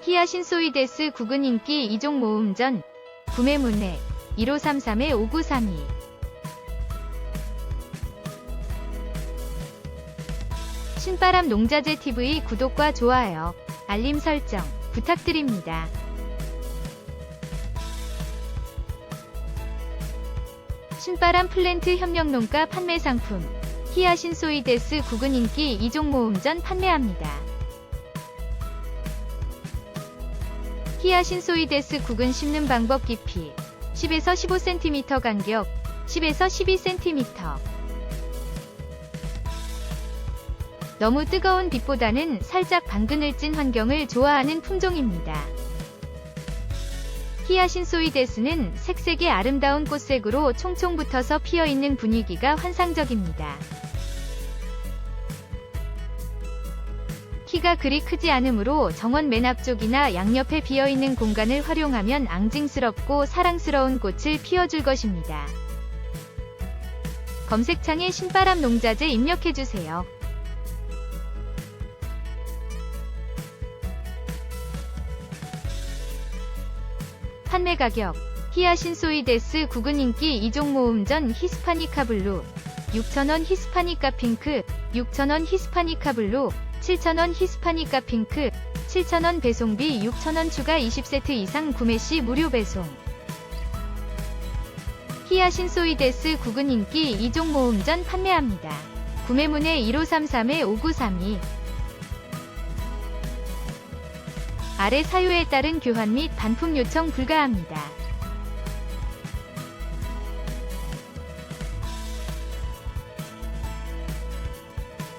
히아 신소이데스 국은 인기 2종 모음 전 구매 문의 1533-5932 신바람 농자재 TV 구독과 좋아요, 알림 설정 부탁드립니다. 신바람 플랜트 협력농가 판매 상품 히아 신소이데스 국은 인기 2종 모음전 판매합니다. 히아 신소이데스 국은 심는 방법 깊이 10에서 15cm 간격 10에서 12cm 너무 뜨거운 빛보다는 살짝 방그늘진 환경을 좋아하는 품종입니다. 히아 신소이데스는 색색의 아름다운 꽃색으로 총총 붙어서 피어있는 분위기가 환상적입니다. 키가 그리 크지 않으므로 정원 맨 앞쪽이나 양옆에 비어있는 공간을 활용하면 앙증스럽고 사랑스러운 꽃을 피워줄 것입니다. 검색창에 신바람 농자재 입력해주세요. 판매 가격 히아 신소이데스 국은 인기 2종 모음전 히스파니카 블루 6,000원 히스파니카 핑크 6,000원 히스파니카 블루 7,000원 히스파니카 핑크 7,000원 배송비 6,000원 추가 20세트 이상 구매 시 무료 배송 히아 신소이데스 국은 인기 2종 모음전 판매합니다. 구매문의 1533-5932 아래 사유에 따른 교환 및 반품 요청 불가합니다.